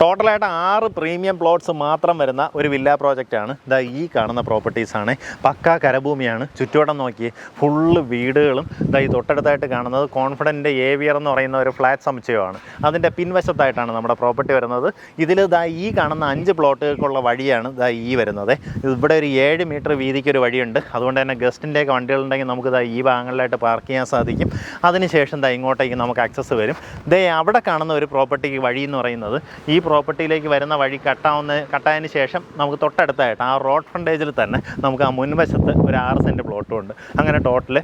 ടോട്ടലായിട്ട് ആറ് premium plots മാത്രം വരുന്ന ഒരു വില്ല പ്രോജക്റ്റാണ്. ഇതാ ഈ കാണുന്ന പ്രോപ്പർട്ടീസാണ് പക്കാ കരഭൂമിയാണ്. ചുറ്റുവട്ടം നോക്കി ഫുള്ള് വീടുകളും ഇതാ ഈ തൊട്ടടുത്തായിട്ട് കാണുന്നത് കോൺഫിഡന്റ് ഏവിയർ എന്ന് പറയുന്ന ഒരു ഫ്ലാറ്റ് സമുച്ചയമാണ്. അതിന്റെ പിൻവശത്തായിട്ടാണ് നമ്മുടെ പ്രോപ്പർട്ടി വരുന്നത്. ഇതിൽ ഇതാ ഈ കാണുന്ന അഞ്ച് പ്ലോട്ടുകൾക്കുള്ള വഴിയാണ് ഇതാ ഈ വരുന്നത്. ഇവിടെ ഒരു ഏഴ് മീറ്റർ വീതിക്ക് ഒരു വഴിയുണ്ട്. അതുകൊണ്ട് തന്നെ ഗസ്റ്റിന്റെയൊക്കെ വണ്ടികളുണ്ടെങ്കിൽ നമുക്ക് ഇതാ ഈ ഭാഗങ്ങളിലായിട്ട് പാർക്ക് ചെയ്യാൻ സാധിക്കും. അതിനുശേഷം ഇതാ ഇങ്ങോട്ടേക്ക് നമുക്ക് ആക്സസ് വരും. ഇതേ അവിടെ കാണുന്ന ഒരു പ്രോപ്പർട്ടിക്ക് വഴി എന്ന് പറയുന്നത് ഈ പ്രോപ്പർട്ടിയിലേക്ക് വരുന്ന വഴി കട്ടാവുന്ന കട്ടായതിന് ശേഷം നമുക്ക് തൊട്ടടുത്തായിട്ട് ആ റോഡ് ഫ്രണ്ടേജിൽ തന്നെ നമുക്ക് ആ മുൻവശത്ത് ഒരു ആറ് സെന്റ് പ്ലോട്ടും ഉണ്ട്. അങ്ങനെ ടോട്ടൽ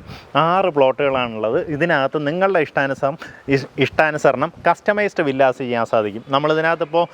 ആറ് പ്ലോട്ടുകളാണുള്ളത് ഇതിനകത്ത് നിങ്ങളുടെ ഇഷ്ടാനുസരണം ഇഷ്ടാനുസരണം കസ്റ്റമൈസ്ഡ് വില്ലാസ് ചെയ്യാൻ സാധിക്കും. നമ്മളിതിനകത്തിപ്പോൾ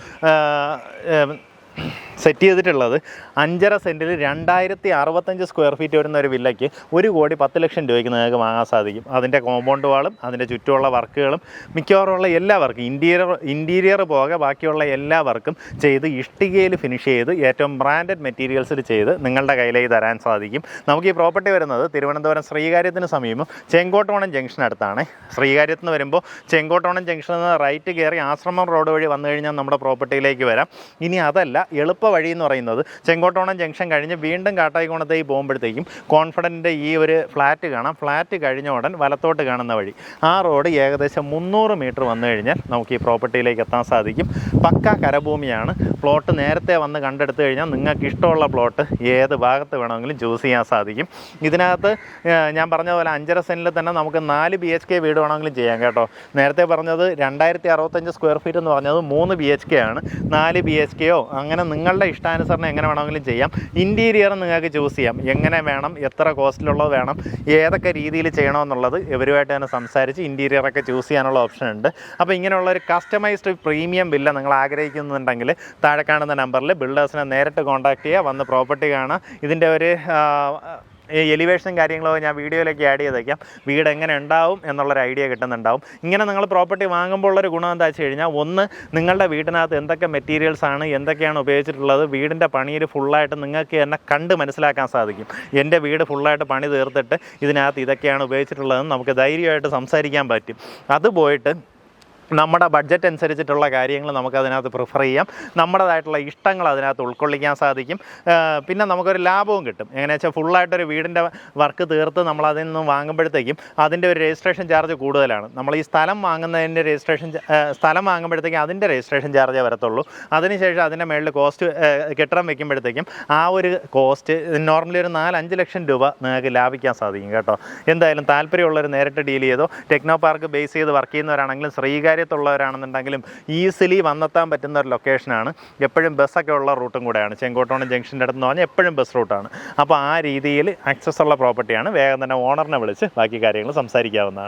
സെറ്റ് ചെയ്തിട്ടുള്ളത് അഞ്ചര സെന്റിൽ രണ്ടായിരത്തി അറുപത്തഞ്ച് സ്ക്വയർ ഫീറ്റ് വരുന്ന ഒരു വില്ലയ്ക്ക് ഒരു കോടി പത്ത് ലക്ഷം രൂപയ്ക്ക് നിങ്ങൾക്ക് വാങ്ങാൻ സാധിക്കും. അതിന്റെ കോമ്പൗണ്ട് വാളും അതിന്റെ ചുറ്റുമുള്ള വർക്കുകളും മിക്കവാറുമുള്ള എല്ലാ വർക്കും ഇന്റീരിയർ ഇന്റീരിയർ പോകെ ബാക്കിയുള്ള എല്ലാ വർക്കും ചെയ്ത് ഇഷ്ടികയിൽ ഫിനിഷ് ചെയ്ത് ഏറ്റവും ബ്രാൻഡഡ് മെറ്റീരിയൽസിൽ ചെയ്ത് നിങ്ങളുടെ കയ്യിലേക്ക് തരാൻ സാധിക്കും. നമുക്ക് ഈ പ്രോപ്പർട്ടി വരുന്നത് തിരുവനന്തപുരം ശ്രീകാര്യത്തിന് സമീപം ചെങ്കോട്ടോണം ജംഗ്ഷൻ അടുത്താണ്. ശ്രീകാര്യത്ത് നിന്ന് വരുമ്പോൾ ചെങ്കോട്ടോണം ജംഗ്ഷനിൽ നിന്ന് റൈറ്റ് കയറി ആശ്രമം റോഡ് വഴി വന്നു കഴിഞ്ഞാൽ നമ്മുടെ പ്രോപ്പർട്ടിയിലേക്ക് വരാം. ഇനി അതല്ല എളുപ്പ വഴി എന്ന് പറയുന്നത് ചെങ്കോട്ടോണം ജംഗ്ഷൻ കഴിഞ്ഞ് വീണ്ടും കാട്ടായിക്കോണത്തേക്ക് പോകുമ്പോഴത്തേക്കും കോൺഫിഡന്റിന്റെ ഈ ഒരു ഫ്ലാറ്റ് കാണാം. ഫ്ലാറ്റ് കഴിഞ്ഞ ഉടൻ വലത്തോട്ട് കാണുന്ന വഴി. ആ റോഡ് ഏകദേശം മുന്നൂറ് മീറ്റർ വന്നു കഴിഞ്ഞാൽ നമുക്ക് ഈ പ്രോപ്പർട്ടിയിലേക്ക് എത്താൻ സാധിക്കും. പക്ക കരഭൂമിയാണ്. പ്ലോട്ട് നേരത്തെ വന്ന് കണ്ടെടുത്തു കഴിഞ്ഞാൽ നിങ്ങൾക്ക് ഇഷ്ടമുള്ള പ്ലോട്ട് ഏത് ഭാഗത്ത് വേണമെങ്കിലും ചൂസ് ചെയ്യാൻ സാധിക്കും. ഇതിനകത്ത് ഞാൻ പറഞ്ഞതുപോലെ പോലെ അഞ്ചര സെന്റിൽ തന്നെ നമുക്ക് നാല് ബി എച്ച് കെ വീട് വേണമെങ്കിലും ചെയ്യാം കേട്ടോ. നേരത്തെ പറഞ്ഞത് രണ്ടായിരത്തി അറുപത്തഞ്ച് സ്ക്വയർ ഫീറ്റ് എന്ന് പറഞ്ഞത് മൂന്ന് ബി എച്ച് കെ ആണ്. നാല് ബി എച്ച് കെയോ അങ്ങനെ നിങ്ങളുടെ ഇഷ്ടാനുസരണം എങ്ങനെ വേണമെങ്കിലും ചെയ്യാം. ഇന്റീരിയർ നിങ്ങൾക്ക് ചൂസ് ചെയ്യാം. എങ്ങനെ വേണം എത്ര കോസ്റ്റിലുള്ളത് വേണം ഏതൊക്കെ രീതിയിൽ ചെയ്യണമെന്നുള്ളത് ഇവരുമായിട്ട് തന്നെ സംസാരിച്ച് ഇന്റീരിയറൊക്കെ ചൂസ് ചെയ്യാനുള്ള ഓപ്ഷൻ ഉണ്ട്. അപ്പോൾ ഇങ്ങനെയുള്ള ഒരു കസ്റ്റമൈസ്ഡ് പ്രീമിയം വില്ല നിങ്ങൾ ആഗ്രഹിക്കുന്നുണ്ടെങ്കിൽ താഴെ കാണുന്ന നമ്പറിൽ ബിൽഡേഴ്സിനെ നേരിട്ട് കോൺടാക്ട് ചെയ്യുക വന്ന് പ്രോപ്പർട്ടി കാണുക. ഇതിന്റെ ഒരു എലിവേഷനും കാര്യങ്ങളൊക്കെ ഞാൻ വീഡിയോയിലേക്ക് ആഡ് ചെയ്തേക്കാം വീട് എങ്ങനെ ഉണ്ടാവും എന്നുള്ളൊരു ഐഡിയ കിട്ടുന്നുണ്ടാവും. ഇങ്ങനെ നിങ്ങൾ പ്രോപ്പർട്ടി വാങ്ങുമ്പോൾ ഉള്ളൊരു ഗുണം എന്താ വെച്ച് കഴിഞ്ഞാൽ ഒന്ന് നിങ്ങളുടെ വീടിനകത്ത് എന്തൊക്കെ മെറ്റീരിയൽസ് ആണ് എന്തൊക്കെയാണ് ഉപയോഗിച്ചിട്ടുള്ളത് വീടിന്റെ പണിയിൽ ഫുള്ളായിട്ട് നിങ്ങൾക്ക് തന്നെ കണ്ട് മനസ്സിലാക്കാൻ സാധിക്കും. എന്റെ വീട് ഫുള്ളായിട്ട് പണി തീർത്തിട്ട് ഇതിനകത്ത് ഇതൊക്കെയാണ് ഉപയോഗിച്ചിട്ടുള്ളതെന്ന് നമുക്ക് ധൈര്യമായിട്ട് സംസാരിക്കാൻ പറ്റും. അത് പോയിട്ട് നമ്മുടെ ബഡ്ജറ്റ് അനുസരിച്ചിട്ടുള്ള കാര്യങ്ങൾ നമുക്ക് അതിനകത്ത് പ്രിഫർ ചെയ്യാം. നമ്മുടേതായിട്ടുള്ള ഇഷ്ടങ്ങൾ അതിനകത്ത് ഉൾക്കൊള്ളിക്കാൻ സാധിക്കും. പിന്നെ നമുക്കൊരു ലാഭവും കിട്ടും. എങ്ങനെയാ വെച്ചാൽ ഫുള്ളായിട്ടൊരു വീടിന്റെ വർക്ക് തീർത്ത് നമ്മൾ അതിൽ നിന്ന് വാങ്ങുമ്പോഴത്തേക്കും അതിന്റെ ഒരു രജിസ്ട്രേഷൻ ചാർജ് കൂടുതലാണ്. നമ്മൾ ഈ സ്ഥലം വാങ്ങുന്നതിന്റെ രജിസ്ട്രേഷൻ സ്ഥലം വാങ്ങുമ്പോഴത്തേക്കും അതിന്റെ രജിസ്ട്രേഷൻ ചാർജേ വരത്തുള്ളൂ. അതിനുശേഷം അതിന്റെ മേളിൽ കോസ്റ്റ് കെട്ടിടം വെക്കുമ്പോഴത്തേക്കും ആ ഒരു കോസ്റ്റ് നോർമലി ഒരു നാലഞ്ച് ലക്ഷം രൂപ നിങ്ങൾക്ക് ലാഭിക്കാൻ സാധിക്കും കേട്ടോ. എന്തായാലും താല്പര്യമുള്ളവർ നേരിട്ട് ഡീൽ ചെയ്തോ ടെക്നോ പാർക്ക് ബേസ് ചെയ്ത് വർക്ക് ചെയ്യുന്നവരാണെങ്കിലും ശ്രീകാര്യത്തുള്ളവരാണെന്നുണ്ടെങ്കിലും ഈസിലി വന്നെത്താൻ പറ്റുന്ന ഒരു ലൊക്കേഷനാണ് എപ്പോഴും ബസ്സൊക്കെ ഉള്ള റൂട്ടും കൂടെയാണ്. ചെങ്കോട്ടോണം ജംഗ്ഷന്റെ അടുത്ത് പറഞ്ഞാൽ എപ്പോഴും ബസ് റൂട്ടാണ് അപ്പോൾ ആ രീതിയിൽ ആക്സസ് ഉള്ള പ്രോപ്പർട്ടിയാണ് വേഗം തന്നെ ഓണറിനെ വിളിച്ച് ബാക്കി കാര്യങ്ങൾ സംസാരിക്കാവുന്നതാണ്.